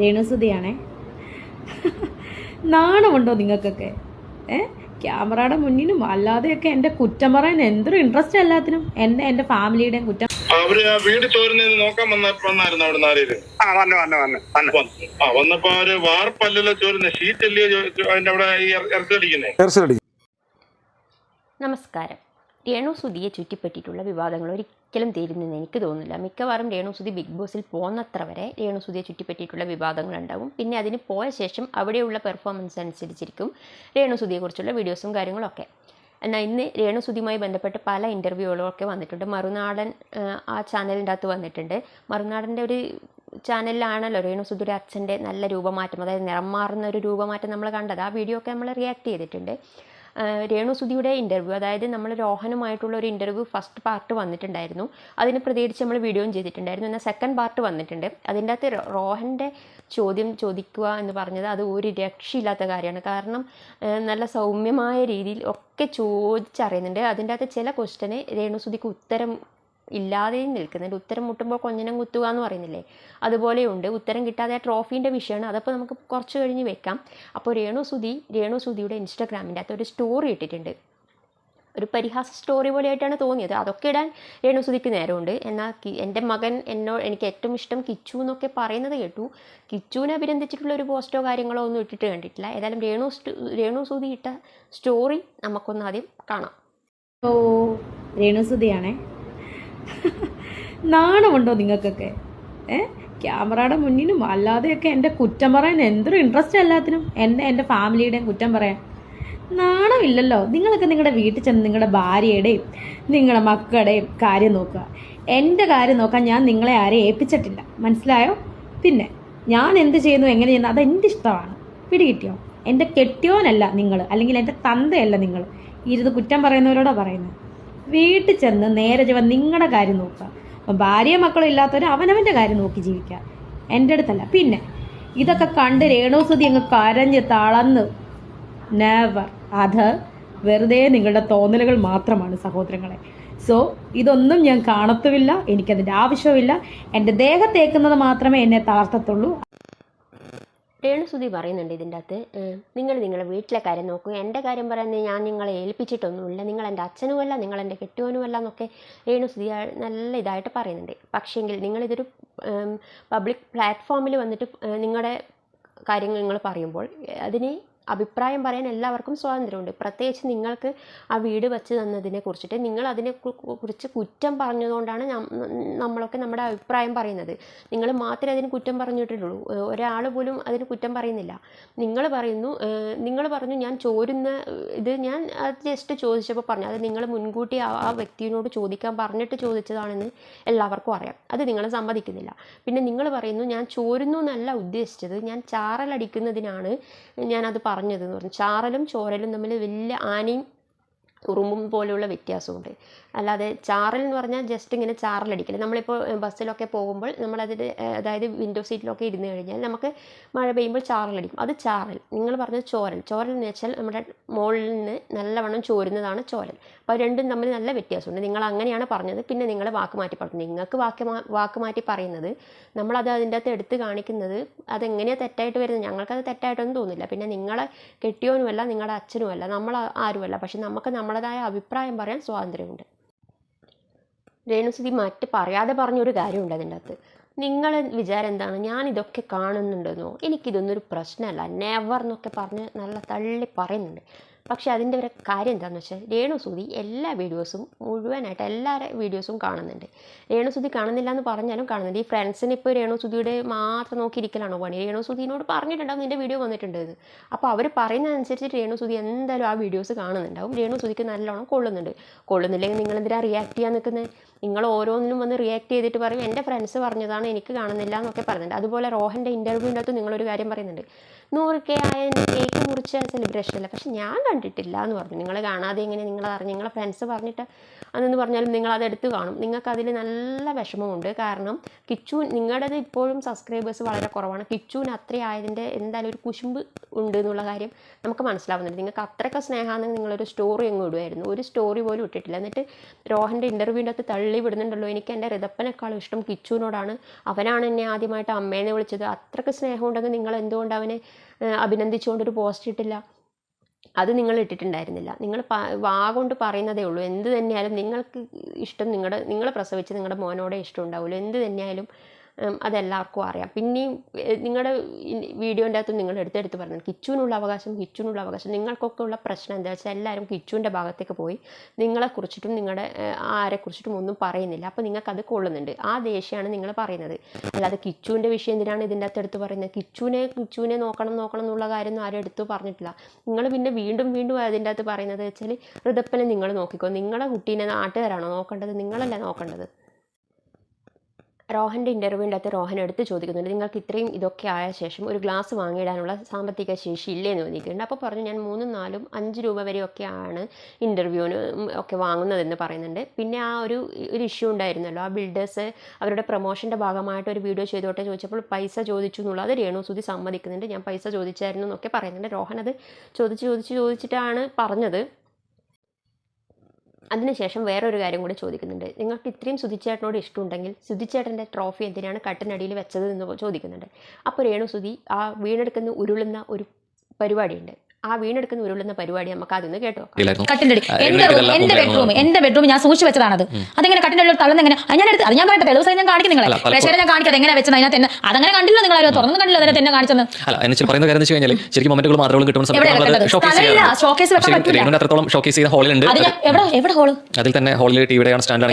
രേണുസുതിയാണേ. നാണമുണ്ടോ നിങ്ങൾക്കൊക്കെ? ഏ? ക്യാമറയുടെ മുന്നിലും അല്ലാതെയൊക്കെ എന്റെ കുറ്റം പറയാൻ എന്തൊരു ഇൻട്രസ്റ്റ് എല്ലാത്തിനും? എന്റെ എന്റെ ഫാമിലിയുടെയും കുറ്റം. അവർ ആ വീട് ചോരുന്നത് നോക്കാൻ വന്ന വന്നായിരുന്നു അവിടെ നാരേര് ആ വന്നു വന്നു വന്നു വന്നു. ആ വന്നപ്പോ അവർ വാർപ്പല്ലല്ലോ ചോരുന്ന. ഷീറ്റ് അല്ലയോ അതിന്റെ അവിടെ ഇറച്ചടിക്കുന്നേ നമസ്കാരം. രേണു സുധിയെ ചുറ്റിപ്പറ്റിയിട്ടുള്ള വിവാദങ്ങൾ ഒരിക്കലും തീരുന്നെന്ന് എനിക്ക് തോന്നുന്നില്ല. മിക്കവാറും രേണു സുധി ബിഗ് ബോസിൽ പോകുന്നത്ര വരെ രേണു സുധിയെ ചുറ്റിപ്പറ്റിയിട്ടുള്ള വിവാദങ്ങൾ ഉണ്ടാവും പിന്നെ അതിന് പോയ ശേഷം അവിടെയുള്ള പെർഫോമൻസ് അനുസരിച്ചിരിക്കും രേണു സുധിയെക്കുറിച്ചുള്ള വീഡിയോസും കാര്യങ്ങളൊക്കെ. എന്നാൽ ഇന്ന് രേണു സുധിയുമായി ബന്ധപ്പെട്ട് പല ഇന്റർവ്യൂകളും ഒക്കെ വന്നിട്ടുണ്ട്. മറുനാടൻ ആ, ചാനലിന്റെ അകത്ത് വന്നിട്ടുണ്ട്. മറുനാടന്റെ ഒരു ചാനലിലാണല്ലോ രേണു സുധിയുടെ അച്ഛന്റെ നല്ല രൂപമാറ്റം. അതായത് നിറം മാറുന്ന ഒരു രൂപമാറ്റം നമ്മൾ കണ്ടത്. ആ വീഡിയോ ഒക്കെ നമ്മൾ റിയാക്ട് ചെയ്തിട്ടുണ്ട്. ആഹ് രേണു സുധിയുടെ ഇന്റർവ്യൂ അതായത് നമ്മൾ രോഹനുമായിട്ടുള്ള ഒരു ഇന്റർവ്യൂ ഫസ്റ്റ് പാർട്ട് വന്നിട്ടുണ്ടായിരുന്നു. അതിന് പ്രതികരിച്ച് നമ്മൾ വീഡിയോയും ചെയ്തിട്ടുണ്ടായിരുന്നു. എന്നാൽ സെക്കൻഡ് പാർട്ട് വന്നിട്ടുണ്ട്. അതിന്റെ അകത്ത് റോഹന്റെ ചോദ്യം ചോദിക്കുക എന്ന് പറഞ്ഞത് അത് ഒരു രക്ഷയില്ലാത്ത കാര്യമാണ്. കാരണം നല്ല സൗമ്യമായ രീതിയിൽ ഒക്കെ ചോദിച്ചറിയുന്നുണ്ട്. അതിന്റെ അകത്ത് ചില ക്വസ്റ്റ്യന് രേണു സുധിക്ക് ഉത്തരം ഇല്ലാതെയും നിൽക്കുന്നുണ്ട് ഉത്തരം മുട്ടുമ്പോൾ കൊഞ്ഞനം കുത്തുക എന്ന് പറയുന്നില്ലേ അതുപോലെയുണ്ട് ഉത്തരം കിട്ടാതെ ട്രോഫീന്റെ വിഷയമാണ്. അതപ്പോൾ നമുക്ക് കുറച്ച് കഴിഞ്ഞ് വെക്കാം. അപ്പോൾ രേണു സുധി രേണു സുധിയുടെ ഇൻസ്റ്റഗ്രാമിന്റെ അകത്ത് ഒരു സ്റ്റോറി ഇട്ടിട്ടുണ്ട്. ഒരു പരിഹാസ സ്റ്റോറി പോലെയായിട്ടാണ് തോന്നിയത്. അതൊക്കെ ഇടാൻ രേണു സുധിക്ക് നേരമുണ്ട്. എന്നാൽ എന്റെ മകൻ എന്നോ എനിക്ക് ഏറ്റവും ഇഷ്ടം കിച്ചു എന്നൊക്കെ പറയുന്നത് കേട്ടു. കിച്ചുവിനെ അഭിനന്ദിച്ചിട്ടുള്ള ഒരു പോസ്റ്റോ കാര്യങ്ങളോ ഒന്നും ഇട്ടിട്ട് കണ്ടിട്ടില്ല. ഏതായാലും രേണു രേണുസുതി ഇട്ട സ്റ്റോറി നമുക്കൊന്ന് ആദ്യം കാണാം. ഓ രേണുസുതിയാണേ നാണമുണ്ടോ നിങ്ങൾക്കൊക്കെ? ഏ? ക്യാമറയുടെ മുന്നിലും അല്ലാതെയൊക്കെ എന്റെ കുറ്റം പറയാൻ എന്തൊരു ഇൻട്രസ്റ്റ് എല്ലാത്തിനും? എന്നെ എന്റെ ഫാമിലിയുടെയും കുറ്റം പറയാൻ? നാണമില്ലല്ലോ. നിങ്ങളൊക്കെ നിങ്ങളുടെ വീട്ടിൽ ചെന്ന് നിങ്ങളുടെ ഭാര്യയുടെയും നിങ്ങളുടെ മക്കളുടെയും കാര്യം നോക്കുക. എന്റെ കാര്യം നോക്കാൻ ഞാൻ നിങ്ങളെ ആരെയും ഏൽപ്പിച്ചിട്ടില്ല. മനസ്സിലായോ? പിന്നെ ഞാൻ എന്ത് ചെയ്യുന്നു എങ്ങനെ ചെയ്യുന്നു അതെന്റെ ഇഷ്ടമാണ്. പിടികിട്ടിയോ? എന്റെ കെട്ടിയോനല്ല നിങ്ങൾ അല്ലെങ്കിൽ എന്റെ തന്തയല്ല നിങ്ങൾ ഇരുന്ന് കുറ്റം പറയുന്നവരോടാണ് പറയുന്നത്. വീട്ടിൽ ചെന്ന് നേരെ ചൊവ്വ നിങ്ങളുടെ കാര്യം നോക്കുക. അപ്പം ഭാര്യയും മക്കളും ഇല്ലാത്തവർ അവനവന്റെ കാര്യം നോക്കി ജീവിക്കുക. എന്റെ അടുത്തല്ല. പിന്നെ ഇതൊക്കെ കണ്ട് രേണുസുതി അങ്ങ് കരഞ്ഞ് തളന്ന് നെവർ അത് വെറുതെ നിങ്ങളുടെ തോന്നലുകൾ മാത്രമാണ് സഹോദരങ്ങളെ. സോ ഇതൊന്നും ഞാൻ കാണത്തുമില്ല. എനിക്കതിന്റെ ആവശ്യമില്ല എന്റെ ദേഹത്തേക്കുന്നത് മാത്രമേ എന്നെ താഴ്ത്തത്തുള്ളൂ രേണുസുതി പറയുന്നുണ്ട് ഇതിന്റെ അകത്ത് നിങ്ങൾ നിങ്ങളുടെ വീട്ടിലെ കാര്യം നോക്കൂ. എന്റെ കാര്യം പറയുന്നത് ഞാൻ നിങ്ങളെ ഏൽപ്പിച്ചിട്ടൊന്നുമില്ല. നിങ്ങൾ എന്റെ അച്ഛനുമല്ല നിങ്ങൾ എന്റെ കെട്ടുവനുമല്ല എന്നൊക്കെ രേണുസുതി നല്ല ഇതായിട്ട് പറയുന്നുണ്ട്. പക്ഷേങ്കിൽ നിങ്ങളിതൊരു പബ്ലിക് പ്ലാറ്റ്ഫോമിൽ വന്നിട്ട് നിങ്ങളുടെ കാര്യങ്ങൾ നിങ്ങൾ പറയുമ്പോൾ അതിന് അഭിപ്രായം പറയാൻ എല്ലാവർക്കും സ്വാതന്ത്ര്യമുണ്ട്. പ്രത്യേകിച്ച് നിങ്ങൾക്ക് ആ വീട് വെച്ച് തന്നതിനെ കുറിച്ചിട്ട് നിങ്ങൾ അതിനെ കുറിച്ച് കുറ്റം പറഞ്ഞതുകൊണ്ടാണ് നമ്മളൊക്കെ നമ്മുടെ അഭിപ്രായം പറയുന്നത്. നിങ്ങൾ മാത്രമേ അതിന് കുറ്റം പറഞ്ഞിട്ടുള്ളൂ. ഒരാൾ പോലും അതിന് കുറ്റം പറയുന്നില്ല. നിങ്ങൾ പറയുന്നു നിങ്ങൾ പറഞ്ഞു ഞാൻ ചോരുന്ന ഇത് ഞാൻ അത് ജസ്റ്റ് ചോദിച്ചപ്പോൾ പറഞ്ഞു. അത് നിങ്ങൾ മുൻകൂട്ടി ആ വ്യക്തിയോട് ചോദിക്കാൻ പറഞ്ഞിട്ട് ചോദിച്ചതാണെന്ന് എല്ലാവർക്കും അറിയാം. അത് നിങ്ങൾ സമ്മതിക്കുന്നില്ല. പിന്നെ നിങ്ങൾ പറയുന്നു ഞാൻ ചോരുന്നു എന്നല്ല ഉദ്ദേശിച്ചത്. ഞാൻ ചാറലടിക്കുന്നതിനാണ് ഞാനത് പറഞ്ഞത് എന്ന് പറഞ്ഞു. ചാറലും ചോരലും തമ്മിൽ വലിയ ആനയും ഉറുമ്പും പോലെയുള്ള വ്യത്യാസമുണ്ട്. അല്ലാതെ ചാറൽ എന്ന് പറഞ്ഞാൽ ജസ്റ്റ് ഇങ്ങനെ ചാറലടിക്കില്ല നമ്മളിപ്പോൾ ബസ്സിലൊക്കെ പോകുമ്പോൾ നമ്മളതിൽ അതായത് വിൻഡോ സീറ്റിലൊക്കെ ഇരുന്ന് കഴിഞ്ഞാൽ നമുക്ക് മഴ പെയ്യുമ്പോൾ ചാറലടിക്കും. അത് ചാറൽ. നിങ്ങൾ പറഞ്ഞത് ചോരൽ. ചോരൽ എന്ന് വെച്ചാൽ നമ്മുടെ മുകളിൽ നിന്ന് നല്ലവണ്ണം ചോരുന്നതാണ് ചോരൽ. അപ്പോൾ രണ്ടും തമ്മിൽ നല്ല വ്യത്യാസമുണ്ട്. നിങ്ങൾ അങ്ങനെയാണ് പറഞ്ഞത് പിന്നെ നിങ്ങൾ വാക്ക് മാറ്റി പറഞ്ഞു നിങ്ങൾക്ക് വാക്ക് വാക്ക് മാറ്റി പറയുന്നത് നമ്മളത് അതിന്റെ അകത്ത് എടുത്ത് കാണിക്കുന്നത് അതെങ്ങനെയാണ് തെറ്റായിട്ട് വരുന്നത്? ഞങ്ങൾക്കത് തെറ്റായിട്ടൊന്നും തോന്നില്ല. പിന്നെ നിങ്ങളെ കെട്ടിയോനുമല്ല നിങ്ങളുടെ അച്ഛനുമല്ല നമ്മൾ ആരുമല്ല. പക്ഷെ നമുക്ക് നമ്മുടേതായ അഭിപ്രായം പറയാൻ സ്വാതന്ത്ര്യമുണ്ട്. രേണുസുതി മറ്റ് പറയാതെ പറഞ്ഞൊരു കാര്യമുണ്ട് അതിന്റെ അകത്ത് നിങ്ങൾ വിചാരം എന്താണ്? ഞാൻ ഇതൊക്കെ കാണുന്നുണ്ടെന്നോ? എനിക്കിതൊന്നും ഒരു പ്രശ്നമല്ല. നെവർ എന്നൊക്കെ പറഞ്ഞ് നല്ല തള്ളി പറയുന്നുണ്ട്. പക്ഷെ അതിന്റെ ഒരു കാര്യം എന്താണെന്ന് വെച്ചാൽ രേണുസുതി എല്ലാ വീഡിയോസും മുഴുവനായിട്ട് എല്ലാ വീഡിയോസും കാണുന്നുണ്ട്. രേണുസുതി കാണുന്നില്ല എന്ന് പറഞ്ഞാലും കാണുന്നുണ്ട്. ഈ ഫ്രണ്ട്സിന് ഇപ്പോൾ രേണുസുതിയുടെ മാത്രം നോക്കിയിരിക്കലാണോ പണി? രേണുസുതിനോട് പറഞ്ഞിട്ടുണ്ടാവും നിന്റെ വീഡിയോ വന്നിട്ടുണ്ട് അപ്പോൾ അവർ പറയുന്നതനുസരിച്ച് രേണുസുതി എന്തായാലും ആ വീഡിയോസ് കാണുന്നുണ്ടാവും. രേണുസുതിക്ക് നല്ലോണം കൊള്ളുന്നുണ്ട്. കൊള്ളുന്നില്ലെങ്കിൽ നിങ്ങൾ എന്തിനാ റിയാക്ട് ചെയ്യാൻ നിൽക്കുന്നത്? നിങ്ങൾ ഓരോന്നിനും വന്ന് റിയാക്ട് ചെയ്തിട്ട് പറയും എന്റെ ഫ്രണ്ട്സ് പറഞ്ഞതാണ് എനിക്ക് കാണുന്നില്ല എന്നൊക്കെ പറയുന്നുണ്ട് അതുപോലെ റോഹന്റെ ഇന്റർവ്യൂവിന്റെ അകത്ത് നിങ്ങളൊരു കാര്യം പറയുന്നുണ്ട്. നൂറ് കെ ആയ കേക്ക് മുറിച്ച സെലിബ്രേഷൻ അല്ല? പക്ഷെ ഞാൻ കണ്ടിട്ടില്ല എന്ന് പറഞ്ഞു. നിങ്ങൾ കാണാതെ എങ്ങനെ നിങ്ങൾ അറിഞ്ഞു നിങ്ങളെ ഫ്രണ്ട്സ് പറഞ്ഞിട്ട് അതെന്ന് പറഞ്ഞാലും നിങ്ങൾ അത് എടുത്തു കാണും. നിങ്ങൾക്ക് അതിൽ നല്ല വിഷമമുണ്ട്. കാരണം കിച്ചു നിങ്ങളുടേത് ഇപ്പോഴും സബ്സ്ക്രൈബേഴ്സ് വളരെ കുറവാണ്. കിച്ചുവിന് അത്ര ആയതിന്റെ എന്തായാലും ഒരു കുശുമ്പ് ഉണ്ട് എന്നുള്ള കാര്യം നമുക്ക് മനസ്സിലാവുന്നുണ്ട്. നിങ്ങൾക്ക് അത്രയ്ക്ക് സ്നേഹമാണെങ്കിൽ നിങ്ങളൊരു സ്റ്റോറി അങ്ങ് ഇടുമായിരുന്നു ഒരു സ്റ്റോറി പോലും ഇട്ടിട്ടില്ല. എന്നിട്ട് രോഹന്റെ ഇന്റർവ്യൂവിന്റെ അകത്ത് തള്ളി വിടുന്നുണ്ടല്ലോ. എനിക്ക് എന്റെ റിതപ്പനേക്കാളും ഇഷ്ടം കിച്ചുവിനോടാണ്. അവനാണ് എന്നെ ആദ്യമായിട്ട് അമ്മേനെ വിളിച്ചത്. അത്രയ്ക്ക് സ്നേഹമുണ്ടെങ്കിൽ നിങ്ങൾ എന്തുകൊണ്ട് അവനെ അഭിനന്ദിച്ചുകൊണ്ടൊരു പോസ്റ്റ് ഇട്ടില്ല. അത് നിങ്ങൾ ഇട്ടിട്ടുണ്ടായിരുന്നില്ല. നിങ്ങൾ വാ കൊണ്ട് പറയുന്നതേ ഉള്ളൂ. എന്ത് തന്നെയായാലും നിങ്ങൾക്ക് ഇഷ്ടം നിങ്ങളുടെ നിങ്ങൾ പ്രസവിച്ച് നിങ്ങളുടെ മോനോടെ ഇഷ്ടം ഉണ്ടാവുമല്ലോ എന്ത് തന്നെയായാലും അതെല്ലാവർക്കും അറിയാം. പിന്നെയും നിങ്ങളുടെ വീഡിയോന്റെ അകത്ത് നിങ്ങൾ എടുത്തെടുത്ത് പറഞ്ഞു കിച്ചുവിനുള്ള അവകാശം കിച്ചുവിനുള്ള അവകാശം. നിങ്ങൾക്കൊക്കെ ഉള്ള പ്രശ്നം എന്താ വെച്ചാൽ എല്ലാവരും കിച്ചുവിന്റെ ഭാഗത്തേക്ക് പോയി നിങ്ങളെക്കുറിച്ചിട്ടും നിങ്ങളുടെ ആരെക്കുറിച്ചിട്ടും ഒന്നും പറയുന്നില്ല. അപ്പോൾ നിങ്ങൾക്കത് കൊള്ളുന്നുണ്ട്. ആ ദേഷ്യമാണ് നിങ്ങൾ പറയുന്നത്. അല്ലാതെ കിച്ചുവിന്റെ വിഷയം എന്തിനാണ് ഇതിന്റെ അകത്ത് എടുത്ത് പറയുന്നത്? കിച്ചുവിനെ കിച്ചുവിനെ നോക്കണം നോക്കണം എന്നുള്ള കാര്യം ആരും എടുത്തു പറഞ്ഞിട്ടില്ല. നിങ്ങൾ പിന്നെ വീണ്ടും വീണ്ടും അതിന്റെ അകത്ത് പറയുന്നത് വെച്ചാൽ ഋതപ്പനെ നിങ്ങൾ നോക്കിക്കോ. നിങ്ങളുടെ കുട്ടീനെ നാട്ടുകാരാണോ നോക്കേണ്ടത്? നിങ്ങളല്ല നോക്കേണ്ടത്. റോഹന്റെ ഇന്റർവ്യൂവിന്റെ അകത്ത് റോഹൻ എടുത്ത് ചോദിക്കുന്നുണ്ട് നിങ്ങൾക്ക് ഇത്രയും ഇതൊക്കെ ആയ ശേഷം ഒരു ഗ്ലാസ് വാങ്ങിയിടാനുള്ള സാമ്പത്തിക ശേഷി ഇല്ലേ എന്ന് ചോദിക്കുന്നുണ്ട്. അപ്പോൾ പറഞ്ഞു ഞാൻ മൂന്നും നാലും അഞ്ച് രൂപ വരെയൊക്കെയാണ് ഇന്റർവ്യൂവിന് ഒക്കെ വാങ്ങുന്നതെന്ന് പറയുന്നുണ്ട്. പിന്നെ ആ ഒരു ഒരു ഇഷ്യൂ ഉണ്ടായിരുന്നല്ലോ ആ ബിൽഡേഴ്സ് അവരുടെ പ്രൊമോഷന്റെ ഭാഗമായിട്ട് ഒരു വീഡിയോ ചെയ്തോട്ടെ ചോദിച്ചപ്പോൾ പൈസ ചോദിച്ചു എന്നുള്ളത് രേണു സുതി സമ്മതിക്കുന്നുണ്ട്. ഞാൻ പൈസ ചോദിച്ചായിരുന്നു എന്നൊക്കെ പറയുന്നുണ്ട്. റോഹൻ അത് ചോദിച്ച് ചോദിച്ച് ചോദിച്ചിട്ടാണ് പറഞ്ഞത്. അതിനുശേഷം വേറൊരു കാര്യം കൂടി ചോദിക്കുന്നുണ്ട്. നിങ്ങൾക്ക് ഇത്രയും സുധിച്ചേട്ടനോട് ഇഷ്ടമുണ്ടെങ്കിൽ സുധിച്ചേട്ടന്റെ ട്രോഫി എന്തിനാണ് കട്ടിനടിയിൽ വെച്ചത് എന്ന് ചോദിക്കുന്നുണ്ട്. അപ്പോൾ രേണു സുധി ആ വീണെടുക്കുന്ന ഉരുളുന്ന ഒരു പരിപാടിയുണ്ട്. ആ വീണെടുക്കുന്ന ഉരുളുന്ന പരിപാടി നമുക്ക് അതൊന്ന് കേട്ടോ. കട്ടിന്റെ എന്റെ റൂം എന്റെ ബെഡ്റൂം എന്റെ ബെഡ്റൂം ഞാൻ സൂക്ഷിച്ചു വെച്ചതാണത് അതെങ്ങനെ കട്ടിന്റെ ഉള്ളിൽ തള്ളുന്ന എങ്ങനെ ഞാൻ എടുത്ത് അത് ഞാൻ പറയട്ടെ തെളിവ് സഹിതം ഞാൻ കാണിക്കും നിങ്ങളെ. അല്ല, ഞാൻ കാണിക്കാതെ എങ്ങനെ വെച്ചത് അതിനകത്ത് തന്നെ അതങ്ങനെ കണ്ടില്ല നിങ്ങൾ ആരും തുറന്നു കണ്ടില്ല അതിനകത്ത് എന്നെ കാണിച്ചത് അല്ല എന്ന് വെച്ചാൽ പറയുന്ന കാര്യം വെച്ച് കഴിഞ്ഞാൽ ശരിക്കും മൊമെന്റുകൾ മാത്രം കിട്ടുന്ന സമയത്ത് എവിടെ ഷോക്കേസ് വെക്കാൻ പറ്റില്ല. രേണുവിന് അത്രത്തോളം ഷോക്കേസ് ചെയ്ത ഹാളിലുണ്ട് എവിടെ എവിടെ ഹോൾ അതിൽ തന്നെ ഹോളിൽ ടിവിയുടെ സ്റ്റാൻഡാണ്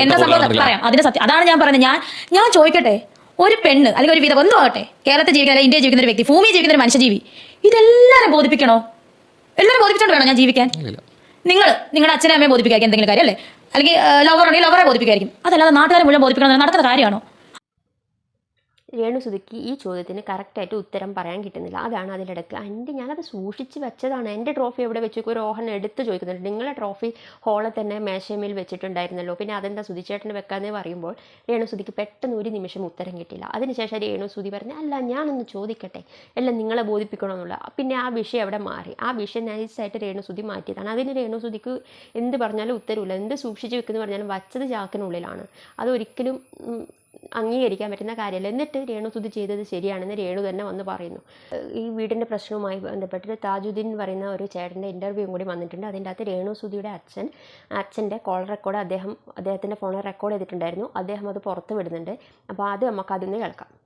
പറയാം. അതിന് സത്യം അതാണ് ഞാൻ പറയുന്നത്. ഞാൻ ഞാൻ ചോദിക്കട്ടെ ഒരു പെണ്ണ് അല്ലെങ്കിൽ ഒരു വിധം എന്തോ ആകട്ടെ കേരളത്തിൽ ജീവിക്കുന്ന അല്ലെങ്കിൽ ഇന്ത്യയിൽ ജീവിക്കുന്ന ഒരു വ്യക്തി ഭൂമി ജീവിക്കുന്ന ഒരു മനുഷ്യജീവി ഇതെല്ലാവരും ബോധിപ്പിക്കണോ? എല്ലാവരും ബോധിപ്പിച്ചോണ്ട് വേണം ഞാൻ ജീവിക്കാൻ? നിങ്ങൾ നിങ്ങളുടെ അച്ഛനെ അമ്മയെ ബോധിപ്പിക്കായിരിക്കും എന്തെങ്കിലും കാര്യം അല്ലേ അല്ലെങ്കിൽ ലവർ ഉണ്ടെങ്കിൽ ലവറെ ബോധിപ്പിക്കായിരിക്കും അതല്ലാതെ നാട്ടുകാരെ മുഴുവൻ ബോധിപ്പിക്കണം? നടക്കുന്ന കാര്യമാണോ? രേണു സുധിക്ക് ഈ ചോദ്യത്തിന് കറക്റ്റായിട്ട് ഉത്തരം പറയാൻ കിട്ടുന്നില്ല. അതാണ് അതിലിടക്ക് എന്റെ ഞാനത് സൂക്ഷിച്ച് വെച്ചതാണ്. എന്റെ ട്രോഫി എവിടെ വെച്ചു ഒരു ഓഹൻ എടുത്ത് ചോദിക്കുന്നുണ്ട്. നിങ്ങളെ ട്രോഫി ഹോളിൽ തന്നെ മേശമേൽ വെച്ചിട്ടുണ്ടായിരുന്നല്ലോ. പിന്നെ അതെന്താ സുതിച്ചേട്ടന് വെക്കാന്ന് പറയുമ്പോൾ രേണു സുധിക്ക് പെട്ടെന്ന് ഒരു നിമിഷം ഉത്തരം കിട്ടില്ല അതിനുശേഷം രേണു സുധി പറഞ്ഞു അല്ല ഞാനൊന്ന് ചോദിക്കട്ടെ. എല്ലാം നിങ്ങളെ ബോധിപ്പിക്കണമെന്നുള്ള. പിന്നെ ആ വിഷയം അവിടെ മാറി. ആ വിഷയം നൈസായിട്ട് രേണു സുധി മാറ്റിയതാണ്. അതിന് രേണു സുധിക്ക് എന്ത് പറഞ്ഞാലും ഉത്തരവില്ല. എന്ത് സൂക്ഷിച്ച് വെക്കുന്നു പറഞ്ഞാലും വച്ചത് ചാക്കിനുള്ളിലാണ് അതൊരിക്കലും അംഗീകരിക്കാൻ പറ്റുന്ന കാര്യമല്ല. എന്നിട്ട് രേണു സുധി ചെയ്തത് ശരിയാണെന്ന് രേണു തന്നെ വന്ന് പറയുന്നു. ഈ വീടിന്റെ പ്രശ്നവുമായി ബന്ധപ്പെട്ട് താജുദ്ദീൻ പറയുന്ന ഒരു ചേട്ടന്റെ ഇന്റർവ്യൂ കൂടി വന്നിട്ടുണ്ട്. അതിന്റെ അകത്ത് രേണു സുധിയുടെ അച്ഛൻ അച്ഛന്റെ കോൾ റെക്കോർഡ് അദ്ദേഹം അദ്ദേഹത്തിന്റെ ഫോണിൽ റെക്കോർഡ് ചെയ്തിട്ടുണ്ടായിരുന്നു. അദ്ദേഹം അത് പുറത്ത് വിടുന്നുണ്ട്. അപ്പോൾ അത് നമുക്ക് അതിൽ നിന്ന് കേൾക്കാം.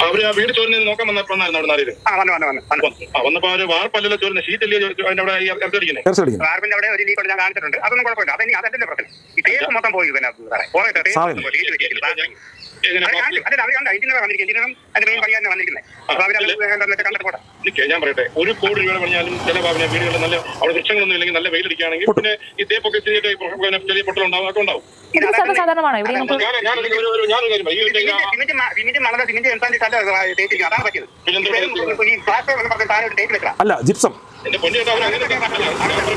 അവർ ആ വീട് ചോരിനെ നോക്കാൻ വന്നപ്പോഴായിരുന്നു അവിടെ നാല് ആ വന്നു വന്നു വന്നു വന്നു. ആ വന്നപ്പോ അവർ വാർപ്പല്ലല്ലോ ചോരുന്ന ഷീറ്റ് അല്ലേ അതിന്റെ അവിടെ ഇറച്ചടിക്കുന്നത് തീർച്ചയായിട്ടും വാർപ്പിന്റെ അവിടെ ഒരു ലീക്ക് ഞാൻ കാണിച്ചിട്ടുണ്ട്. അതൊന്നും കുഴപ്പമില്ല. അതെ അതല്ലേ പ്രശ്നം. ഈ ടേപ്പ് മൊത്തം പോയി പിന്നെ ഞാൻ പറയട്ടെ ഒരു കോടി രൂപ പറഞ്ഞാലും ചില ഭാവന വീടുകളിൽ നല്ല അവിടെ വൃക്ഷങ്ങളൊന്നും ഇല്ലെങ്കിൽ നല്ല വെയിലടിക്കുകയാണെങ്കിൽ പിന്നെ ഈ തേപ്പൊക്കെ ചെറിയ പൊട്ടലുണ്ടാവും അതൊക്കെ ഉണ്ടാവും ടേപ്പ് അല്ല ജിപ്സം എന്റെ പൊന്നിയേട്ടാ അവർ അങ്ങനെ ഞാൻ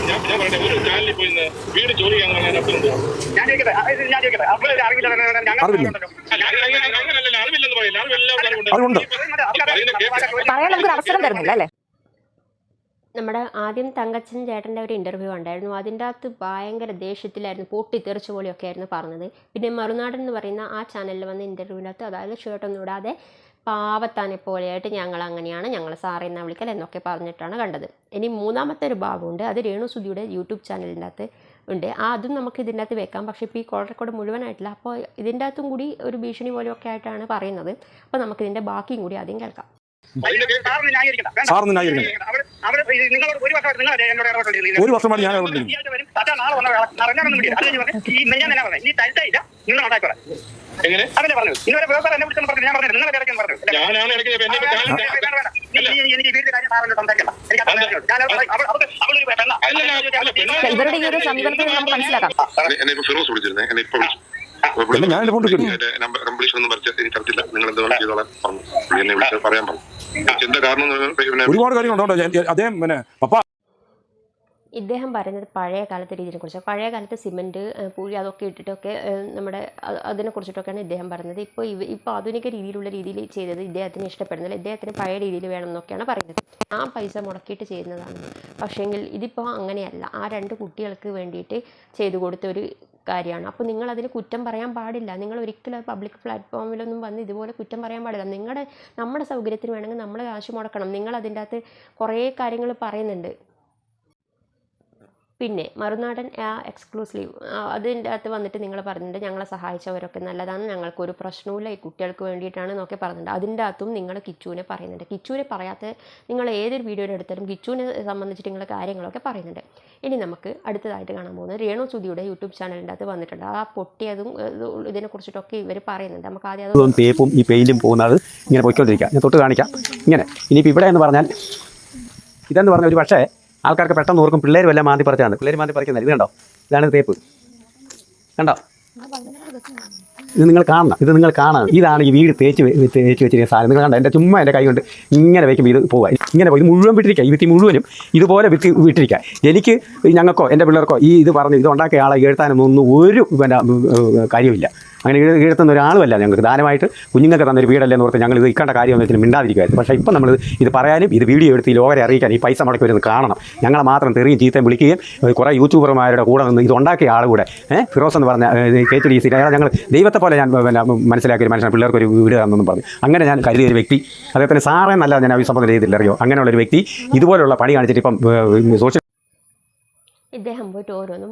ഞാൻ പറയട്ടെ ഒരു ചാനലിൽ പോയി വീട് ചോറി ചെയ്യാന്ന് പറഞ്ഞാൽ അർത്ഥമുണ്ട് ഞാൻ ചോദിക്കട്ടെ ഞാൻ ചോദിക്കട്ടെ. അറിവില്ല അറിവില്ലെന്ന് പറയില്ല. അറിവെല്ലാം അവസരം തരുന്നില്ല അല്ലേ? നമ്മുടെ ആദ്യം തങ്കച്ചൻ ചേട്ടന്റെ ഒരു ഇന്റർവ്യൂ ഉണ്ടായിരുന്നു അതിന്റെ അകത്ത് ഭയങ്കര ദേഷ്യത്തിലായിരുന്നു പൊട്ടിത്തെറിച്ച പോലെയൊക്കെ ആയിരുന്നു പറഞ്ഞത്. പിന്നെ മറുനാടൻ എന്ന് പറയുന്ന ആ ചാനലിൽ വന്ന ഇന്റർവ്യൂവിനകത്ത് അതായത് ഷർട്ടൊന്നും ഇടാതെ പാവത്താനെ പോലെയായിട്ട് ഞങ്ങൾ അങ്ങനെയാണ് ഞങ്ങൾ സാറേ എന്നാ വിളിക്കൽ എന്നൊക്കെ പറഞ്ഞിട്ടാണ് കണ്ടത്. ഇനി മൂന്നാമത്തെ ഒരു ഭാഗമുണ്ട് അത് രേണു സുധിയുടെ യൂട്യൂബ് ചാനലിന്റെ അകത്ത് ഉണ്ട്. ആ അതും നമുക്ക് ഇതിന്റെ അകത്ത് വെക്കാം. പക്ഷേ ഇപ്പോൾ ഈ കോൾ റെക്കോർഡ് മുഴുവനായിട്ടില്ല. അപ്പോൾ ഇതിന്റെ അകത്തും കൂടി ഒരു ഭീഷണി പോലെയൊക്കെ ആയിട്ടാണ് പറയുന്നത്. അപ്പോൾ നമുക്ക് ഇതിന്റെ ബാക്കിയും കൂടി ആദ്യം കേൾക്കാം. ഒരു വർഷമാണ് നിങ്ങൾ എന്നോട് ഇടപെട്ടില്ല ഒരു വർഷമായിട്ട് ഞാൻ ഇടപെട്ടില്ല. കഴിഞ്ഞ് പറഞ്ഞു എന്നാ എങ്ങനെ അതല്ലേ വിളിച്ചെന്ന് പറഞ്ഞു ഞാൻ പറഞ്ഞു നിങ്ങളെ പറഞ്ഞു. ഞാനാണ് എനിക്ക് വീട്ടിലെ കാര്യം. ഇവരുടെ ഈ ഒരു സമീപനത്തിൽ നമുക്ക് മനസ്സിലാക്കാം. എന്നെ ഇപ്പൊ ഫിറോസ് വിളിച്ചിരുന്നേ. എന്നെ ഇപ്പൊ വിളിച്ചു. ഞാൻ ഫോൺ എനിക്കറിയില്ല നിങ്ങൾ ചെയ്തോളാൻ പറഞ്ഞു. എന്നെ വിളിച്ച് പറയാൻ പറഞ്ഞു. എന്താ കാരണം ഒരുപാട് കാര്യങ്ങളുണ്ടോ അദ്ദേഹം പിന്നെ പപ്പ ഇദ്ദേഹം പറയുന്നത് പഴയ കാലത്തെ രീതിയെ കുറിച്ച് പഴയ കാലത്ത് സിമന്റ് പൂഴി അതൊക്കെ ഇട്ടിട്ടൊക്കെ നമ്മുടെ അതിനെ കുറിച്ചിട്ടൊക്കെയാണ് ഇദ്ദേഹം പറയുന്നത്. ഇപ്പോൾ ഇവ ഇപ്പോൾ ആധുനിക രീതിയിലുള്ള രീതിയിൽ ചെയ്തത് ഇദ്ദേഹത്തിന് ഇഷ്ടപ്പെടുന്നില്ല. ഇദ്ദേഹത്തിന് പഴയ രീതിയിൽ വേണം എന്നൊക്കെയാണ് പറയുന്നത്. ആ പൈസ മുടക്കിയിട്ട് ചെയ്യുന്നതാണ്. പക്ഷേങ്കിൽ ഇതിപ്പോൾ അങ്ങനെയല്ല. ആ രണ്ട് കുട്ടികൾക്ക് വേണ്ടിയിട്ട് ചെയ്തു കൊടുത്ത ഒരു കാര്യമാണ്. അപ്പോൾ നിങ്ങൾ അതിന് കുറ്റം പറയാൻ പാടില്ല. നിങ്ങൾ ഒരിക്കലും പബ്ലിക് പ്ലാറ്റ്ഫോമിലൊന്നും വന്ന് ഇതുപോലെ കുറ്റം പറയാൻ പാടില്ല. നിങ്ങളുടെ നമ്മുടെ സൗകര്യത്തിന് വേണമെങ്കിൽ നമ്മൾ കാശ് മുടക്കണം. നിങ്ങൾ അതിന്റെ അകത്ത് കുറേ കാര്യങ്ങൾ പറയുന്നുണ്ട്. പിന്നെ മറുനാടൻ ആ എക്സ്ക്ലൂസീവ് അതിന്റെ അകത്ത് വന്നിട്ട് നിങ്ങൾ പറഞ്ഞിട്ടുണ്ട് ഞങ്ങളെ സഹായിച്ചവരൊക്കെ നല്ലതാണ് ഞങ്ങൾക്കൊരു പ്രശ്നവുമില്ല ഈ കുട്ടികൾക്ക് വേണ്ടിയിട്ടാണ് എന്നൊക്കെ പറഞ്ഞിട്ടുണ്ട്. അതിന്റെ അകത്തും നിങ്ങൾ കിച്ചുവിനെ പറയുന്നുണ്ട്. കിച്ചുവിനെ പറയാത്ത നിങ്ങൾ ഏതൊരു വീഡിയോ എടുത്താലും കിച്ചുവിനെ സംബന്ധിച്ചിട്ട് നിങ്ങൾ കാര്യങ്ങളൊക്കെ പറയുന്നുണ്ട്. ഇനി നമുക്ക് അടുത്തതായിട്ട് കാണാൻ പോകുന്നത് രേണു സുധിയുടെ യൂട്യൂബ് ചാനലിന്റെ അകത്ത് വന്നിട്ടുണ്ട്. ആ പൊട്ടിയതും ഇതിനെ കുറിച്ചിട്ടൊക്കെ ഇവർ പറയുന്നുണ്ട്. നമുക്ക് ആദ്യം തേപ്പും ഈ പെയിന്റും പോകുന്നത് ഇങ്ങനെ പൊയ്ക്കൊണ്ടിരിക്കുക. ഞാൻ തൊട്ട് കാണിക്കാം. ഇങ്ങനെ. ഇനിയിപ്പോൾ ഇവിടെ എന്ന് പറഞ്ഞാൽ ഇതെന്ന് പറഞ്ഞാൽ ഒരു പക്ഷേ ആൾക്കാർക്ക് പെട്ടെന്ന് ഓർക്കും പിള്ളേർ വല്ല മാന്തി പറിച്ചാണ് പിള്ളേർ മാന്തി പറിക്കുന്നത് ഇത് കണ്ടോ? ഇതാണ് തേപ്പ്. കണ്ടോ? ഇത് നിങ്ങൾ കാണണം. ഇത് നിങ്ങൾ കാണണം. ഇതാണ് ഈ വീട് തേച്ച് തേച്ച് വെച്ചിരിക്കുന്ന സാധനം. നിങ്ങൾ കണ്ടോ? എന്റെ ചുമ്മാ എന്റെ കൈ കൊണ്ട് ഇങ്ങനെ വയ്ക്കുമ്പോൾ ഇത് പോവുക ഇങ്ങനെ പോയി ഇത് മുഴുവൻ വിട്ടിരിക്കുക ഈ വിത്തി മുഴുവനും ഇതുപോലെ വിത്തി വിട്ടിരിക്കുക എനിക്ക് ഞങ്ങൾക്കോ എന്റെ പിള്ളേർക്കോ ഈ ഇത് പറഞ്ഞ് ഇത് ഉണ്ടാക്കിയ ആളെ എഴുത്താനൊന്നും ഒരു കാര്യമില്ല. അങ്ങനെ കീഴത്തുന്ന ഒരാളുമല്ല ഞങ്ങൾക്ക്. ദാനമായിട്ട് കുഞ്ഞുങ്ങൾക്ക് തന്നൊരു വീടല്ലേ എന്ന് ഓർത്ത് ഞങ്ങൾ ഇത് ഇക്കേണ്ട കാര്യം വെച്ചാൽ മിണ്ടാതിരിക്കുമായിരുന്നു പക്ഷേ ഇപ്പം നമ്മൾ ഇത് പറയാനും ഇത് വീഡിയോ എടുത്ത് ഈ ലോകരെ അറിയിക്കാൻ ഈ പൈസ മുടക്കി വരുന്നത് കാണണം. ഞങ്ങളെ മാത്രം തെറിയും ചീത്തയും വിളിക്കുകയും കുറേ യൂട്യൂബർമാരുടെ കൂടെ നിന്ന് ഇത് ഉണ്ടാക്കിയ ആൾ കൂടെ ഏഹ് ഫിറോസ് എന്ന് പറഞ്ഞ കെ ടി ഡി സി അയാൾ ഞങ്ങൾ ദൈവത്തെ പോലെ ഞാൻ പിന്നെ മനസ്സിലാക്കിയ ഒരു മനുഷ്യൻ പിള്ളേർക്ക് ഒരു വീട് തന്നെന്നും പറഞ്ഞു. അങ്ങനെ ഞാൻ കരുതിയ ഒരു വ്യക്തി അദ്ദേഹത്തിന് സാറേ എന്നല്ല ഞാൻ അഭിസംബോധന ചെയ്തില്ല അറിയോ? അങ്ങനെയുള്ളൊരു വ്യക്തി ഇതുപോലുള്ള പണി കാണിച്ചിട്ട് ഇപ്പം സോഷ്യൽ ഇദ്ദേഹം പോയിട്ട് ഓരോന്നും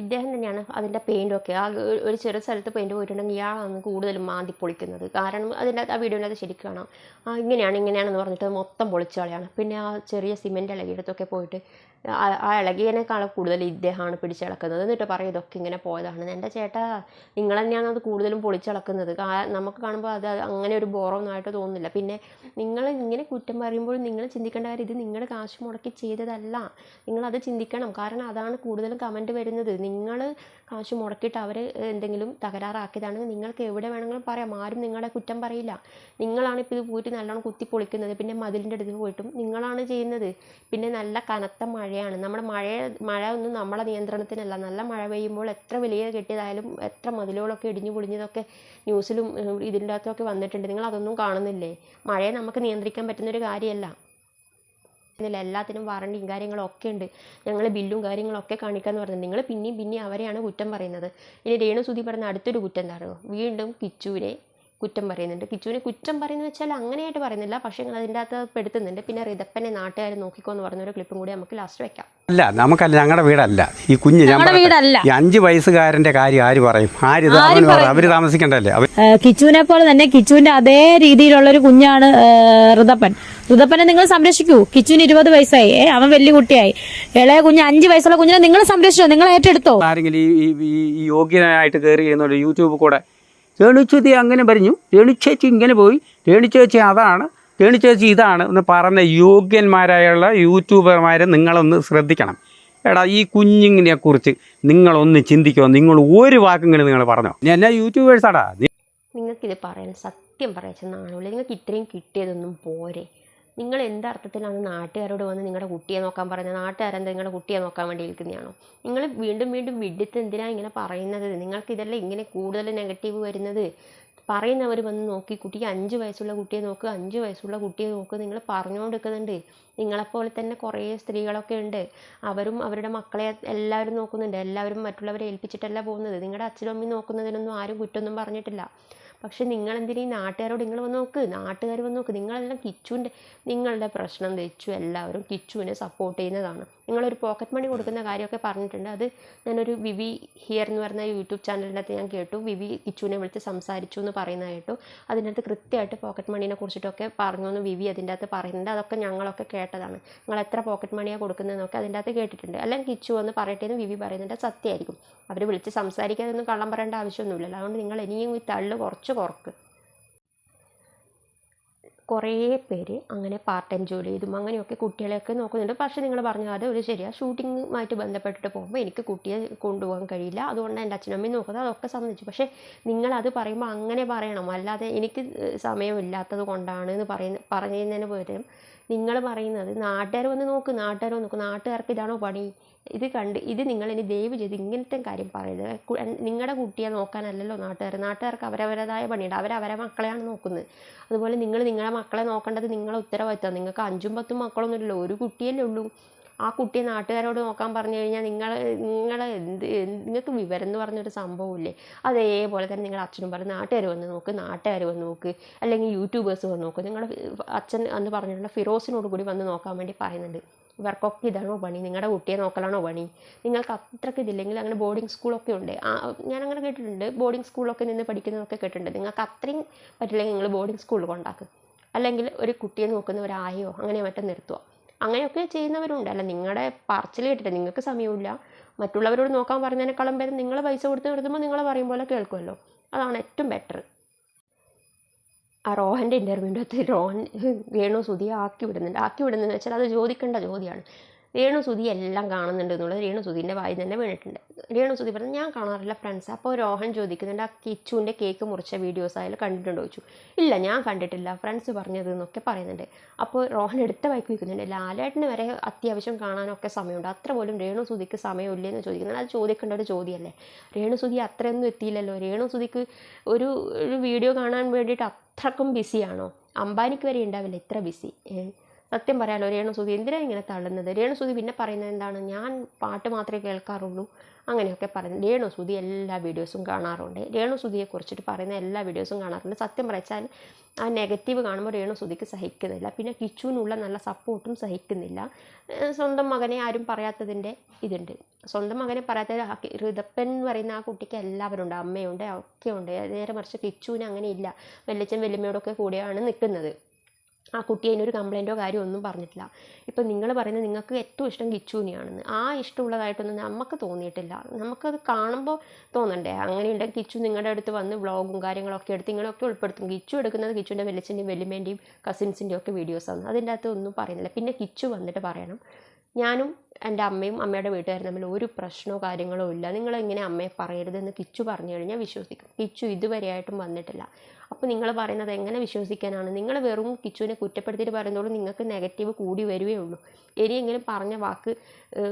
ഇദ്ദേഹം തന്നെയാണ് അതിന്റെ പെയിന്റൊക്കെ ആ ഒരു- ചെറിയ സ്ഥലത്ത് പെയിന്റ് പോയിട്ടുണ്ടെങ്കിൽ ഇയാളാണ് കൂടുതലും മാന്തി പൊളിക്കുന്നത്. കാരണം അതിന്റെ ആ വീഡിയോയിൽ അത് ശരിക്കും കാണാം. ആ ഇങ്ങനെയാണ് ഇങ്ങനെയാണെന്ന് പറഞ്ഞിട്ട് മൊത്തം പൊളിച്ച കളയാണ് പിന്നെ ആ ചെറിയ സിമെന്റ് ഇളകിയിടത്തൊക്കെ പോയിട്ട് ആ- ഇളകിയതിനേക്കാളും കൂടുതൽ ഇദ്ദേഹമാണ് പിടിച്ചിളക്കുന്നത്. എന്നിട്ട് പറയും ഇതൊക്കെ ഇങ്ങനെ പോയതാണ്. എന്റെ ചേട്ട നിങ്ങൾ തന്നെയാണ് അത് കൂടുതലും പൊളിച്ചിളക്കുന്നത്. നമുക്ക് കാണുമ്പോൾ അത് അങ്ങനെ ഒരു ബോറൊന്നായിട്ട് തോന്നുന്നില്ല. പിന്നെ നിങ്ങൾ ഇങ്ങനെ കുറ്റം പറയുമ്പോൾ നിങ്ങൾ ചിന്തിക്കേണ്ട കാര്യം ഇത് നിങ്ങളുടെ കാശ് മുടക്കി ചെയ്തതല്ല. നിങ്ങളത് ചിന്തിക്കണം. കാരണം അതാണ് കൂടുതലും കമന്റ് വരുന്നത്. നിങ്ങൾ കാശ് മുടക്കിയിട്ട് അവർ എന്തെങ്കിലും തകരാറാക്കിയതാണെങ്കിൽ നിങ്ങൾക്ക് എവിടെ വേണമെങ്കിലും പറയാം. ആരും നിങ്ങളെ കുറ്റം പറയില്ല. നിങ്ങളാണ് ഇപ്പോൾ ഇത് പോയിട്ട് നല്ലോണം കുത്തി പൊളിക്കുന്നത്. പിന്നെ മതിലിന്റെ അടുത്ത് പോയിട്ടും നിങ്ങളാണ് ചെയ്യുന്നത്. പിന്നെ നല്ല കനത്ത മഴയാണ്. നമ്മുടെ മഴ മഴ ഒന്നും നമ്മളെ നിയന്ത്രണത്തിനല്ല. നല്ല മഴ പെയ്യുമ്പോൾ എത്ര വലിയ കെട്ടിയതായാലും എത്ര മതിലുകളൊക്കെ ഇടിഞ്ഞു പൊളിഞ്ഞതൊക്കെ ന്യൂസിലും ഇതിന്റെ അകത്തൊക്കെ വന്നിട്ടുണ്ട്. നിങ്ങൾ അതൊന്നും കാണുന്നില്ലേ? മഴയെ നമുക്ക് നിയന്ത്രിക്കാൻ പറ്റുന്നൊരു കാര്യമല്ല. ഇതിൽ എല്ലാത്തിനും വാറണ്ടിയും കാര്യങ്ങളും ഒക്കെ ഉണ്ട്. ഞങ്ങൾ ബില്ലും കാര്യങ്ങളും ഒക്കെ കാണിക്കാമെന്ന് പറഞ്ഞത് നിങ്ങൾ പിന്നെയും പിന്നെയും അവരെയാണ് കുറ്റം പറയുന്നത്. ഇനി രേണു സുധി പറഞ്ഞ അടുത്തൊരു കുറ്റം എന്താണോ വീണ്ടും കിച്ചുവിനെ കുറ്റം പറയുന്നുണ്ട്. കിച്ചുവിനെ കുറ്റം പറയുന്നത് വെച്ചാൽ അങ്ങനെയായിട്ട് പറയുന്നില്ല. പക്ഷേ നിങ്ങൾ അതിന്റെ അകത്ത് പെടുത്തുന്നുണ്ട്. പിന്നെ റിതപ്പനെ നാട്ടുകാർ നോക്കിക്കോ എന്ന് പറഞ്ഞൊരു ക്ലിപ്പും കൂടി നമുക്ക് ലാസ്റ്റ് വെക്കാം. അല്ല നമുക്കല്ല ഞങ്ങളുടെ വീടല്ല. ഈ കുഞ്ഞ്. ഈ അഞ്ച് വയസ്സുകാരന്റെ കാര്യം ആര് പറയും? ആര്? അവർ താമസിക്കണ്ടല്ലേ? കിച്ചുവിനെ പോലെ തന്നെ കിച്ചുവിന്റെ അതേ രീതിയിലുള്ള ഒരു കുഞ്ഞാണ് റിതപ്പൻ. ഋതപ്പൻ ഋതപ്പനെ നിങ്ങൾ സംരക്ഷിക്കൂ. കിച്ചുവിന് ഇരുപത് വയസ്സായി. ഏ അവൻ വലിയ കുട്ടിയായി. ഇളയ കുഞ്ഞ് അഞ്ച് വയസ്സുള്ള കുഞ്ഞിനെ നിങ്ങൾ സംരക്ഷിച്ചോ? നിങ്ങൾ ഏറ്റെടുത്തോ? ആരെങ്കിലും ഈ യോഗ്യനായിട്ട് കയറി ചെയ്യുന്ന യൂട്യൂബ് കൂടെ രേണുച്ചേച്ചി അങ്ങനെ പറഞ്ഞു. രേണുച്ചേച്ചി ഇങ്ങനെ പോയി. രേണുച്ചേച്ചി അതാണ്. രേണുച്ചേച്ചി ഇതാണ്. എന്ന് പറഞ്ഞ യോഗ്യന്മാരായുള്ള യൂട്യൂബർമാരെ നിങ്ങളൊന്ന് ശ്രദ്ധിക്കണം. എടാ ഈ കുഞ്ഞിങ്ങിനെക്കുറിച്ച് കുറിച്ച് നിങ്ങളൊന്ന് ചിന്തിക്കുമോ നിങ്ങൾ ഒരു വാക്കെങ്കിലും നിങ്ങൾ പറഞ്ഞോ? എന്നാ യൂട്യൂബേഴ്സാടാ? നിങ്ങൾക്കിത് പറയാൻ സത്യം പറയാൻ നാണമില്ല നിങ്ങൾക്ക് ഇത്രയും കിട്ടിയതൊന്നും പോരെ. നിങ്ങൾ എന്തർത്ഥത്തിലാണ് നാട്ടുകാരോട് വന്ന് നിങ്ങളുടെ കുട്ടിയെ നോക്കാൻ പറയുന്നത്? നാട്ടുകാരെന്താ നിങ്ങളുടെ കുട്ടിയെ നോക്കാൻ വേണ്ടി ഇരിക്കുന്നതാണോ നിങ്ങൾ വീണ്ടും വീണ്ടും വിഡിത്ത് എന്തിനാണ് ഇങ്ങനെ പറയുന്നത്? നിങ്ങൾക്ക് ഇതെല്ലാം ഇങ്ങനെ കൂടുതൽ നെഗറ്റീവ് വരുന്നത്? പറയുന്നവർ വന്ന് നോക്കി കുട്ടി അഞ്ച് വയസ്സുള്ള കുട്ടിയെ നോക്കുക അഞ്ച് വയസ്സുള്ള കുട്ടിയെ നോക്കുക നിങ്ങൾ പറഞ്ഞുകൊടുക്കുന്നുണ്ട് നിങ്ങളെപ്പോലെ തന്നെ കുറേ സ്ത്രീകളൊക്കെ ഉണ്ട്. അവരും അവരുടെ മക്കളെ എല്ലാവരും നോക്കുന്നുണ്ട്. എല്ലാവരും മറ്റുള്ളവരെ ഏൽപ്പിച്ചിട്ടല്ല പോകുന്നത്. നിങ്ങളുടെ അച്ഛനും അമ്മയും നോക്കുന്നതിനൊന്നും ആരും കുറ്റമൊന്നും പറഞ്ഞിട്ടില്ല. പക്ഷെ നിങ്ങളെന്തിനാ ഈ നാട്ടുകാരോട് നിങ്ങൾ വന്ന് നോക്ക്? നാട്ടുകാർ വന്ന് നോക്ക്. നിങ്ങളെല്ലാം കിച്ചുവിന്റെ നിങ്ങളുടെ പ്രശ്നം തെച്ചു. എല്ലാവരും കിച്ചുവിനെ സപ്പോർട്ട് ചെയ്യുന്നതാണ്. നിങ്ങളൊരു പോക്കറ്റ് മണി കൊടുക്കുന്ന കാര്യമൊക്കെ പറഞ്ഞിട്ടുണ്ട്. അത് ഞാനൊരു വിവി ഹിയർ എന്ന് പറഞ്ഞ യൂട്യൂബ് ചാനലിന്റെ അകത്ത് ഞാൻ കേട്ടു. വിവി കിച്ചുവിനെ വിളിച്ച് സംസാരിച്ചു എന്ന് പറയുന്നത് കേട്ടു. അതിനകത്ത് കൃത്യമായിട്ട് പോക്കറ്റ് മണീനെ കുറിച്ചിട്ടൊക്കെ പറഞ്ഞു എന്ന് വിവി അതിന്റെ അകത്ത് പറയുന്നുണ്ട്. അതൊക്കെ ഞങ്ങളൊക്കെ കേട്ടതാണ്. നിങ്ങൾ എത്ര പോക്കറ്റ് മണിയാണ് കൊടുക്കുന്നതെന്നൊക്കെ അതിന്റെ അകത്ത് കേട്ടിട്ടുണ്ട്. അല്ലെങ്കിൽ കിച്ചു എന്ന് പറയട്ടെ എന്ന് വിവി പറയുന്നുണ്ട്. സത്യമായിരിക്കും. അവർ വിളിച്ച് സംസാരിക്കാതൊന്നും കള്ളം പറയേണ്ട ആവശ്യമൊന്നുമില്ലല്ലോ. അതുകൊണ്ട് നിങ്ങൾ ഇനിയും ഈ തള്ളു കുറച്ച് കുറക്ക്. കുറേ പേര് അങ്ങനെ പാർട്ട് ടൈം ജോലി ചെയ്തും അങ്ങനെയൊക്കെ കുട്ടികളെയൊക്കെ നോക്കുന്നുണ്ട്. പക്ഷേ നിങ്ങൾ പറഞ്ഞ അത് ഒരു ശരിയാണ് ഷൂട്ടിങ്ങുമായിട്ട് ബന്ധപ്പെട്ടിട്ട് പോകുമ്പോൾ എനിക്ക് കുട്ടിയെ കൊണ്ടുപോകാൻ കഴിയില്ല. അതുകൊണ്ട് എന്റെ അച്ഛനമ്മയും നോക്കുന്നത്. അതൊക്കെ സമ്മതിച്ചു പക്ഷേ നിങ്ങളത് പറയുമ്പോൾ അങ്ങനെ പറയണം. അല്ലാതെ എനിക്ക് സമയമില്ലാത്തത് കൊണ്ടാണ് എന്ന് പറയുന്ന പറയുന്നതിന് പകരം നിങ്ങൾ പറയുന്നത് നാട്ടുകാർ വന്ന് നോക്ക് നാട്ടുകാർ വന്ന് നോക്ക് നാട്ടുകാർക്ക് ഇതാണോ പണി? ഇത് കണ്ട് ഇത് നിങ്ങൾ ഇനി ദയവ് ചെയ്ത് ഇങ്ങനത്തെ കാര്യം പറയരുത്. നിങ്ങളുടെ കുട്ടിയെ നോക്കാനല്ലല്ലോ നാട്ടുകാർ നാട്ടുകാർക്ക് അവരവരതായ പണിയുണ്ട്. അവരവരെ മക്കളെയാണ് നോക്കുന്നത്. അതുപോലെ നിങ്ങൾ നിങ്ങളുടെ മക്കളെ നോക്കേണ്ടത് നിങ്ങളെ ഉത്തരവാദിത്തമാണ് നിങ്ങൾക്ക് അഞ്ചും പത്തും മക്കളൊന്നുമില്ലല്ലോ. ഒരു കുട്ടിയല്ലേ ഉള്ളൂ. ആ കുട്ടി നാട്ടുകാരോട് നോക്കാൻ പറഞ്ഞു കഴിഞ്ഞാൽ നിങ്ങൾ നിങ്ങൾ എന്ത് നിങ്ങൾക്ക് വിവരം എന്ന് പറഞ്ഞൊരു സംഭവമില്ലേ അതേപോലെ തന്നെ നിങ്ങളുടെ അച്ഛനും പറഞ്ഞു നാട്ടുകാർ വന്ന് നോക്ക് നാട്ടുകാർ വന്ന് നോക്ക് അല്ലെങ്കിൽ യൂട്യൂബേഴ്സ് വന്ന് നോക്ക്. നിങ്ങളുടെ അച്ഛൻ എന്ന് പറഞ്ഞിട്ടുള്ള ഫിറോസിനോട് കൂടി വന്ന് നോക്കാൻ വേണ്ടി പറയുന്നുണ്ട്. ഇവർക്കൊക്കെ ഇതാണോ പണി? നിങ്ങളുടെ കുട്ടിയെ നോക്കലാണോ പണി? നിങ്ങൾക്ക് അത്രയ്ക്ക് ഇതില്ലെങ്കിൽ അങ്ങനെ ബോർഡിംഗ് സ്കൂളൊക്കെ ഉണ്ട്. ഞാൻ അങ്ങനെ കേട്ടിട്ടുണ്ട്. ബോർഡിംഗ് സ്കൂളൊക്കെ നിന്ന് പഠിക്കുന്നതൊക്കെ കേട്ടിട്ടുണ്ട്. നിങ്ങൾക്ക് അത്രയും പറ്റില്ലെങ്കിൽ നിങ്ങൾ ബോർഡിംഗ് സ്കൂളിൽ കൊണ്ടാക്കുക അല്ലെങ്കിൽ ഒരു കുട്ടിയെ നോക്കുന്ന ഒരായോ അങ്ങനെ മറ്റേ നിർത്തുക അങ്ങനെയൊക്കെ ചെയ്യുന്നവരുണ്ട് അല്ല നിങ്ങളുടെ പറച്ചിൽ കേട്ടിട്ട് നിങ്ങൾക്ക് സമയമില്ല മറ്റുള്ളവരോട് നോക്കാൻ പറഞ്ഞതിനേക്കാളും പേര് നിങ്ങൾ പൈസ കൊടുത്ത് നിർത്തുമ്പോൾ നിങ്ങൾ പറയും പോലെ കേൾക്കുമല്ലോ. അതാണ് ഏറ്റവും ബെറ്റർ ആ റോഹന്റെ ഇന്റർവ്യൂവിന്റെ അകത്ത് റോഹൻ വേണു സുധിയെ ആക്കി വിടുന്നുണ്ട്. ആക്കി വിടുന്നതെന്ന് വെച്ചാൽ അത് ചോദിക്കേണ്ട ചോദ്യമാണ്. രേണു സുധി എല്ലാം കാണുന്നുണ്ട് എന്നുള്ളത് രേണുസുതിന്റെ വായിൽ തന്നെ വീണിട്ടുണ്ട്. രേണുസുതി പറഞ്ഞു ഞാൻ കാണാറില്ല ഫ്രണ്ട്സ് അപ്പോൾ രോഹൻ ചോദിക്കുന്നുണ്ട് ആ കിച്ചുവിന്റെ കേക്ക് മുറിച്ച വീഡിയോസ് ആയാലും കണ്ടിട്ടുണ്ടോ? ചോദിച്ചു. ഇല്ല ഞാൻ കണ്ടിട്ടില്ല. ഫ്രണ്ട്സ് പറഞ്ഞത് എന്നൊക്കെ പറയുന്നുണ്ട്. അപ്പോൾ രോഹൻ എടുത്ത വൈക്ക് വയ്ക്കുന്നുണ്ട് ലാലേട്ടന് വരെ അത്യാവശ്യം കാണാനൊക്കെ സമയമുണ്ട്. അത്ര പോലും രേണുസുതിക്ക് സമയമില്ലേ എന്ന് ചോദിക്കുന്നത് അത് ചോദിക്കേണ്ട ഒരു ചോദ്യമല്ലേ? രേണുസുതി അത്രയൊന്നും എത്തിയില്ലല്ലോ. രേണുസുതിക്ക് ഒരു ഒരു വീഡിയോ കാണാൻ വേണ്ടിയിട്ട് അത്രക്കും ബിസിയാണോ അംബാനിക്ക് വരെ ഉണ്ടാവില്ല. ഇത്ര ബിസി സത്യം പറയാലോ രേണുസുതി എന്തിനാണ് ഇങ്ങനെ തള്ളുന്നത്? രേണുസുതി പിന്നെ പറയുന്നത് എന്താണ്? ഞാൻ പാട്ട് മാത്രമേ കേൾക്കാറുള്ളൂ. അങ്ങനെയൊക്കെ പറയുന്നത്. രേണുസുതി എല്ലാ വീഡിയോസും കാണാറുണ്ട്. രേണുസുതിയെ കുറിച്ചിട്ട് പറയുന്ന എല്ലാ വീഡിയോസും കാണാറുണ്ട്. സത്യം പറച്ചാൽ ആ നെഗറ്റീവ് കാണുമ്പോൾ രേണുസുതിക്ക് സഹിക്കുന്നില്ല. പിന്നെ കിച്ചുവിനുള്ള നല്ല സപ്പോർട്ടും സഹിക്കുന്നില്ല. സ്വന്തം മകനെ ആരും പറയാത്തതിന്റെ ഇതുണ്ട്. സ്വന്തം മകനെ പറയാത്ത ഋതപ്പൻ എന്ന് പറയുന്ന ആ കുട്ടിക്ക് എല്ലാവരും ഉണ്ട് അമ്മയുണ്ട് ഒക്കെ ഉണ്ട് നേരെ മറിച്ച് കിച്ചുവിന് അങ്ങനെ ഇല്ല. വല്യച്ഛൻ വല്യമ്മയോടൊക്കെ കൂടെയാണ് നിൽക്കുന്നത്. ആ കുട്ടി അതിനൊരു കംപ്ലൈന്റോ കാര്യമോ ഒന്നും പറഞ്ഞിട്ടില്ല. ഇപ്പം നിങ്ങൾ പറയുന്നത് നിങ്ങൾക്ക് ഏറ്റവും ഇഷ്ടം കിച്ചുവിനെയാണെന്ന്. ആ ഇഷ്ടമുള്ളതായിട്ടൊന്നും നമുക്ക് തോന്നിയിട്ടില്ല. നമുക്കത് കാണുമ്പോൾ തോന്നണ്ടേ? അങ്ങനെയുണ്ടെങ്കിൽ കിച്ചു നിങ്ങളുടെ അടുത്ത് വന്ന് വ്ളോഗും കാര്യങ്ങളൊക്കെ എടുത്ത് ഇങ്ങനെയൊക്കെ ഉൾപ്പെടുത്തും. കിച്ചു എടുക്കുന്നത് കിച്ചുവിന്റെ വെല്ലിച്ചന്റെയും വെല്ലുമേന്റെയും കസിൻസിന്റെയും ഒക്കെ വീഡിയോസാണ് അതിന്റെ അകത്ത് ഒന്നും പറയുന്നില്ല. പിന്നെ കിച്ചു വന്നിട്ട് പറയണം ഞാനും എന്റെ അമ്മയും അമ്മയുടെ വീട്ടുകാരും തമ്മിൽ ഒരു പ്രശ്നമോ കാര്യങ്ങളോ ഇല്ല. നിങ്ങളിങ്ങനെ അമ്മയെ പറയരുതെന്ന് കിച്ചു പറഞ്ഞു കഴിഞ്ഞാൽ വിശ്വസിക്കും. കിച്ചു ഇതുവരെയായിട്ടും വന്നിട്ടില്ല. അപ്പോൾ നിങ്ങൾ പറയുന്നത് എങ്ങനെ വിശ്വസിക്കാനാണ്? നിങ്ങൾ വെറും കിച്ചുവിനെ കുറ്റപ്പെടുത്തിയിട്ട് പറയുന്നതോട് നിങ്ങൾക്ക് നെഗറ്റീവ് കൂടി വരുവേ ഉള്ളൂ. ഇനിയെങ്കിലും പറഞ്ഞ വാക്ക്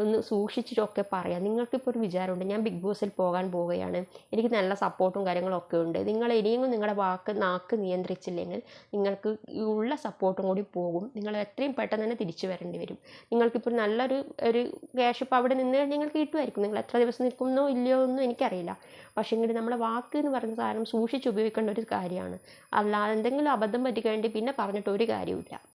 ഒന്ന് സൂക്ഷിച്ചിട്ടൊക്കെ പറയാം. നിങ്ങൾക്കിപ്പോൾ ഒരു വിചാരമുണ്ട് ഞാൻ ബിഗ് ബോസിൽ പോകാൻ പോവുകയാണ്. എനിക്ക് നല്ല സപ്പോർട്ടും കാര്യങ്ങളൊക്കെ ഉണ്ട്. നിങ്ങൾ ഇനിയും നിങ്ങളുടെ വാക്ക് നാക്ക് നിയന്ത്രിച്ചില്ലെങ്കിൽ നിങ്ങൾക്ക് ഉള്ള സപ്പോർട്ടും കൂടി പോകും. നിങ്ങൾ എത്രയും പെട്ടെന്ന് തന്നെ തിരിച്ചു വരേണ്ടി വരും. നിങ്ങൾക്കിപ്പോൾ നല്ലൊരു ഒരു ക്യാഷ് ഇപ്പോൾ അവിടെ നിന്ന് നിങ്ങൾക്ക് കിട്ടുമായിരിക്കും. നിങ്ങൾ എത്ര ദിവസം നിൽക്കുന്നോ ഇല്ലയോ ഒന്നും എനിക്കറിയില്ല. പക്ഷേങ്കിൽ നമ്മുടെ വാക്ക് എന്ന് പറയുന്ന സാധനം സൂക്ഷിച്ച് ഉപയോഗിക്കേണ്ട ഒരു കാര്യമാണ്. അല്ലാതെ എന്തെങ്കിലും അബദ്ധം പറ്റിക്കഴിഞ്ഞിട്ട് പിന്നെ പറഞ്ഞിട്ട് ഒരു കാര്യമില്ല